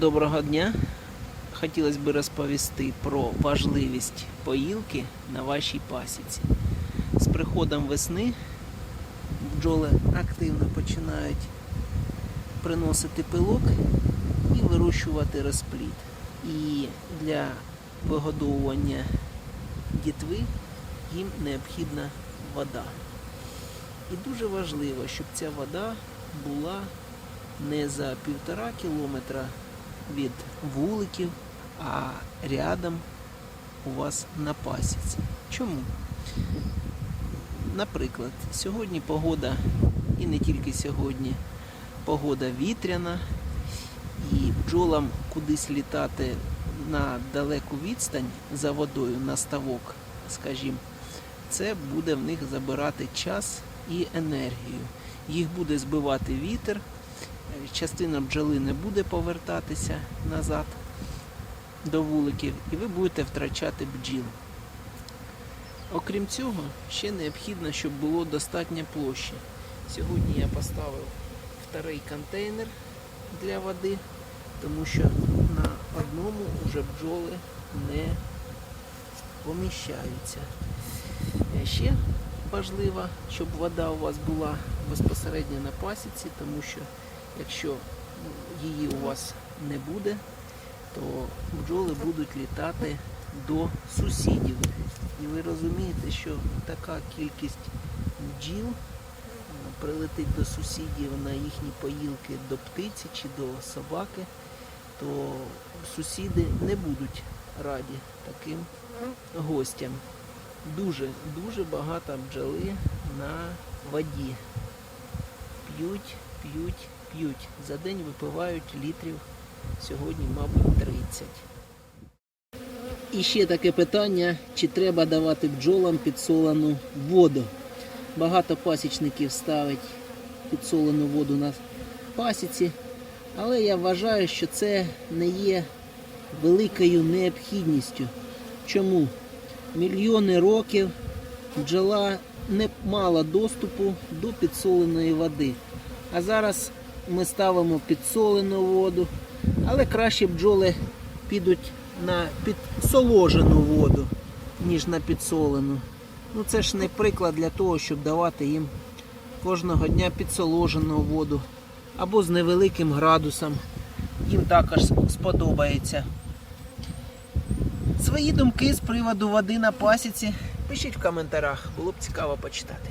Доброго дня. Хотілося б розповісти про важливість поїлки на вашій пасіці. З приходом весни бджоли активно починають приносити пилок і вирощувати розплід. І для вигодовування дітви їм необхідна вода. І дуже важливо, щоб ця вода була не за півтора кілометра від вуликів, а рядом у вас на. Чому? Наприклад, сьогодні погода, і не тільки сьогодні, погода вітряна, і бджолам кудись літати на далеку відстань за водою на ставок, скажімо, це буде в них забирати час і енергію. Їх буде збивати вітер, частина бджоли не буде повертатися назад до вуликів, і ви будете втрачати бджіл. Окрім цього, ще необхідно, щоб було достатньо площі. Сьогодні я поставив вторий контейнер для води, тому що на одному вже бджоли не поміщаються. Е, Ще важливо, щоб вода у вас була безпосередньо на пасіці, тому що якщо ну, її у вас не буде, то бджоли будуть літати до сусідів. І ви розумієте, що така кількість бджіл е, прилетить до сусідів на їхні поїлки до птиці чи до собаки, то сусіди не будуть раді таким гостям. Дуже, дуже багато бджоли на воді. П'ють, п'ють, п'ють. За день випивають літрів сьогодні, мабуть, 30. І ще таке питання, чи треба давати бджолам підсолену воду. Багато пасічників ставить підсолену воду на пасіці, але я вважаю, що це не є великою необхідністю. Чому? Мільйони років бджола не мала доступу до підсоленої води. А зараз ми ставимо підсолену воду, але краще бджоли підуть на підсоложену воду, ніж на підсолену. Ну це ж не приклад для того, щоб давати їм кожного дня підсоложену воду або з невеликим градусом. Їм також сподобається. Свої думки з приводу води на пасіці пишіть в коментарях, було б цікаво почитати.